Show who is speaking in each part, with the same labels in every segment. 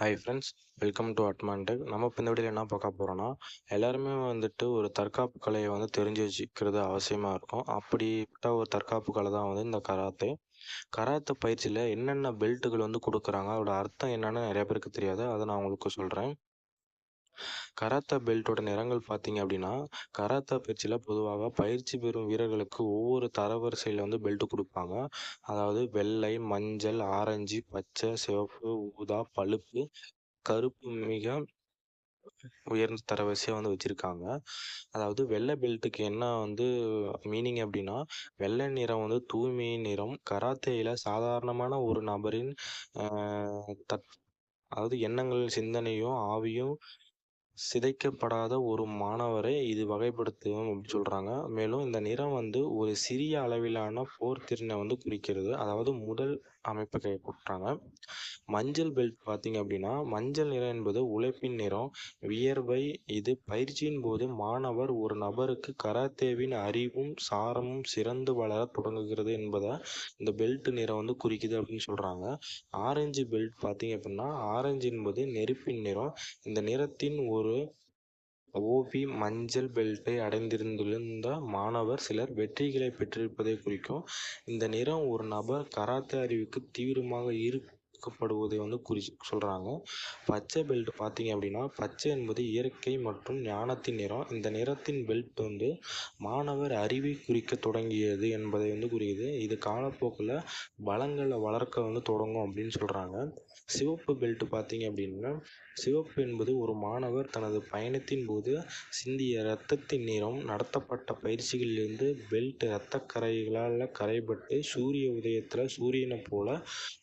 Speaker 1: Hi friends welcome to Admantech நம்ம இப்போ இந்த வீடியோவில் என்ன பார்க்க போகிறோன்னா எல்லாருமே வந்துட்டு ஒரு தற்காப்பு கலையை வந்து தெரிஞ்சு வச்சுக்கிறது அவசியமாக இருக்கும். அப்படிப்பட்ட ஒரு தற்காப்பு கலை தான் வந்து இந்த கராத்தே. கராத்தே பயிற்சியில் என்னென்ன பெல்ட்டுகள் வந்து கொடுக்குறாங்க அதோட அர்த்தம் என்னென்னு நிறைய பேருக்கு தெரியாது. அதை நான் உங்களுக்கு சொல்கிறேன் கராத்தே பெல்ட்டோட நிறங்கள் பார்த்தீங்க அப்படின்னா கராத்தே பயிற்சியில் பொதுவாக பயிற்சி பெறும் வீரர்களுக்கு ஒவ்வொரு தரவரிசையில் வந்து பெல்ட் கொடுப்பாங்க. அதாவது வெள்ளை மஞ்சள் ஆரஞ்சு பச்சை சிவப்பு ஊதா பழுப்பு கருப்பு மிக உயர்ந்த தரவரிசையாக வந்து வச்சுருக்காங்க. அதாவது வெள்ளை பெல்ட்டுக்கு என்ன வந்து மீனிங் அப்படின்னா வெள்ளை நிறம் வந்து தூய்மை நிறம் கராத்தேயில் சாதாரணமான ஒரு நபரின் தத் அதாவது எண்ணங்கள் சிந்தனையும் ஆவியும் சிதைக்கப்படாத ஒரு மாணவரை இது வகைப்படுத்தும் அப்படின்னு சொல்கிறாங்க மேலும் இந்த நிறம் வந்து ஒரு சிறிய அளவிலான போர் திறனை வந்து குறிக்கிறது. அதாவது முதல் அமைப்பு கைப்பற்றாங்க மஞ்சள் பெல்ட் பார்த்தீங்க அப்படின்னா மஞ்சள் நிறம் என்பது உழைப்பின் நிறம். வியர்வை இது பயிற்சியின் போது மாணவர் ஒரு நபருக்கு கராத்தேவின் அறிவும் சாரமும் சிறந்து வளர தொடங்குகிறது என்பதை இந்த பெல்ட் நிறம் வந்து குறிக்குது அப்படின்னு சொல்கிறாங்க ஆரஞ்சு பெல்ட் பார்த்தீங்க அப்படின்னா ஆரஞ்சு என்பது நெருப்பின் நிறம். இந்த நிறத்தின் ஒரு ஓபி மஞ்சள் பெல்ட்டை அடைந்திருந்திருந்த மாணவர் சிலர் வெற்றிகளை பெற்றிருப்பதை குறிக்கும் இந்த நிறம் ஒரு நபர் கராத்தே அறிவுக்கு தீவிரமாக ஈர்க்கப்படுவதை வந்து குறி சொல்கிறாங்க பச்சை பெல்ட் பார்த்தீங்க அப்படின்னா பச்சை என்பது இயற்கை மற்றும் ஞானத்தின் நிறம். இந்த நிறத்தின் பெல்ட் வந்து மாணவர் அறிவை குறிக்க தொடங்கியது என்பதை வந்து குறிக்குது. இது காலப்போக்கில் பலங்களை வளர்க்க வந்து தொடங்கும் அப்படின்னு சொல்கிறாங்க சிவப்பு பெல்ட் பார்த்தீங்க அப்படின்னா சிவப்பு என்பது ஒரு மாணவர் தனது பயணத்தின் போது சிந்திய இரத்தத்தின் நிறம் நடத்தப்பட்ட பயிற்சிகளிலிருந்து பெல்ட் இரத்த கரைகளால் கரைபட்டு சூரிய உதயத்தில் சூரியனை போல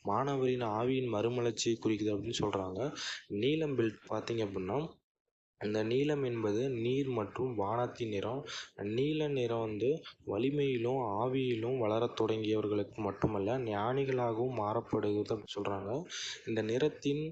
Speaker 1: மாணவரின் ஆவியின் மறுமலர்ச்சியை குறிக்குது அப்படின்னு சொல்கிறாங்க நீலம் பெல்ட் பார்த்தீங்க அப்படின்னா இந்த நீலம் என்பது நீர் மற்றும் வானத்தின் நிறம். நீல நிறம் வந்து வலிமையிலும் ஆவியிலும் வளரத் தொடங்கியவர்களுக்கு மட்டுமல்ல ஞானிகளாகவும் மாறப்படுகிறது அப்படின்னு சொல்கிறாங்க இந்த நிறத்தின்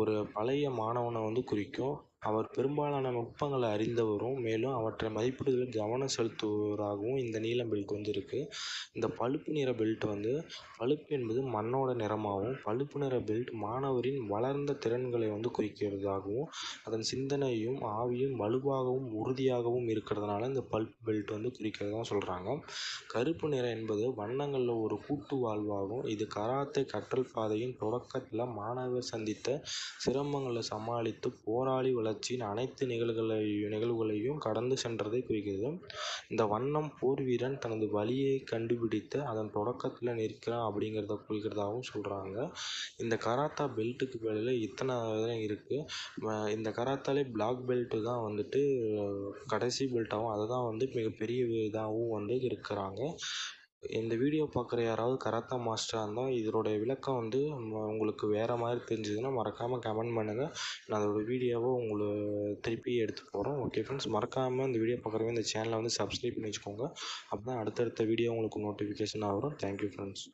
Speaker 1: ஒரு பழைய மாணவனை வந்து குறிக்கும். அவர் பெரும்பாலான நுட்பங்களை அறிந்தவரும் மேலும் அவற்றை மதிப்பீடுகளில் கவனம் செலுத்துவராகவும் இந்த நீலம் பெல்ட் வந்து இருக்குது இந்த பழுப்பு நிற பெல்ட் வந்து பழுப்பு என்பது மண்ணோட நிறமாகவும் பழுப்பு நிற பெல்ட் மாணவரின் வளர்ந்த திறன்களை வந்து குறிக்கிறதாகவும் அதன் சிந்தனையும் ஆவியும் வலுவாகவும் உறுதியாகவும் இருக்கிறதுனால இந்த பல்ப் பெல்ட் வந்து குறிக்கிறதா சொல்கிறாங்க கருப்பு நிறம் என்பது வண்ணங்களில் ஒரு கூட்டு வாழ்வாகும். இது கராத்தே கற்றல் பாதையின் தொடக்கத்தில் மாணவர் சந்தித்த சிரமங்களை சமாளித்து போராளி வளர் வளர்ச்சியின் அனைத்து நிகழ்வுகளையும் நிகழ்வுகளையும் கடந்து சென்றதை குறிக்கிறது. இந்த வண்ணம் போர் வீரன் தனது வழியை கண்டுபிடித்து அதன் தொடக்கத்தில் நிற்கிறான் அப்படிங்கிறத குறிக்கிறதாகவும் சொல்கிறாங்க இந்த கராத்தா பெல்ட்டுக்கு பதில் இத்தனை இதில் இருக்குது இந்த கராத்தாலே பிளாக் பெல்ட்டு தான் வந்துட்டு கடைசி பெல்ட்டாகவும் அதை தான் வந்து மிகப்பெரிய இதாகவும் வந்து இருக்கிறாங்க. இந்த வீடியோ பார்க்குற யாராவது கராத்தா மாஸ்டராக இருந்தால் இதனுடைய விளக்கம் வந்து உங்களுக்கு வேறு மாதிரி தெரிஞ்சதுன்னா மறக்காமல் கமெண்ட் பண்ணுங்கள் நான் அதோடய வீடியோவை உங்களை திருப்பி எடுத்து போகிறோம் ஓகே ஃப்ரெண்ட்ஸ் மறக்காமல் இந்த வீடியோ பார்க்குறவங்க இந்த சேனலை வந்து சப்ஸ்கிரைப் பண்ணி வச்சுக்கோங்க. அப்போ தான் அடுத்தடுத்த வீடியோ உங்களுக்கு நோட்டிஃபிகேஷனாக வரும். Thank you friends